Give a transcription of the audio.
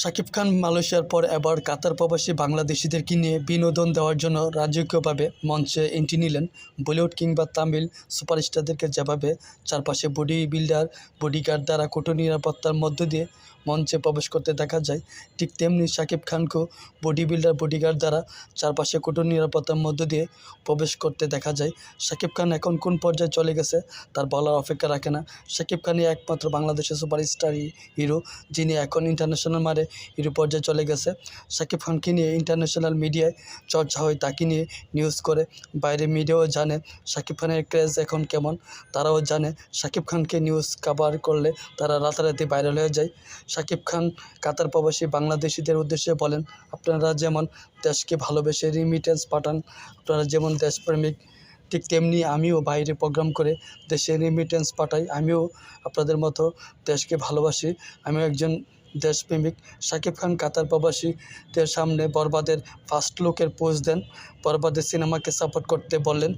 শাকিব খান মালয়েশিয়ার পর এবার কাতার প্রবাসী বাংলাদেশিদেরকে নিয়ে বিনোদন দেওয়ার জন্য রাজকীয়ভাবে মঞ্চে এন্ট্রি নিলেন বলিউড কিংবা তামিল সুপারস্টারদেরকে যেভাবে চারপাশে বডি বিল্ডার বডিগার্ড দ্বারা কঠোর নিরাপত্তার মধ্য দিয়ে মঞ্চে প্রবেশ করতে দেখা যায়, ঠিক তেমনি শাকিব খানকেও বডি বিল্ডার বডিগার্ড দ্বারা চারপাশে কঠোর নিরাপত্তার মধ্য দিয়ে প্রবেশ করতে দেখা যায়। শাকিব খান এখন কোন পর্যায়ে চলে গেছে তার বলার অপেক্ষা রাখে না। শাকিব খানই একমাত্র বাংলাদেশের সুপারস্টার হিরো যিনি এখন ইন্টারন্যাশনাল মারে পর্যায়ে চলে গেছে। শাকিব খানকে নিয়ে ইন্টারন্যাশনাল মিডিয়ায় চর্চা হয়, তাকে নিয়ে নিউজ করে। বাইরে মিডিয়াও জানে শাকিব খানের ক্রেজ এখন কেমন, তারাও জানে শাকিব খানকে নিউজ কাভার করলে তারা রাতারাতি ভাইরাল হয়ে যায়। শাকিব খান কাতার প্রবাসী বাংলাদেশিদের উদ্দেশ্যে বলেন, আপনারা যেমন দেশকে ভালোবেসে রিমিটেন্স পাঠান, আপনারা যেমন দেশপ্রেমিক, ঠিক তেমনি আমিও বাইরে প্রোগ্রাম করে দেশে রেমিটেন্স পাঠাই। আমিও আপনাদের মতো দেশকে ভালোবাসি। আমিও একজন দেশপ্রেমিক শাকিব খান কাতার প্রবাসীদের সামনে বরবাদের ফার্স্ট লুকের পোজ দেন। বরবাদের সিনেমাকে সাপোর্ট করতে বললেন।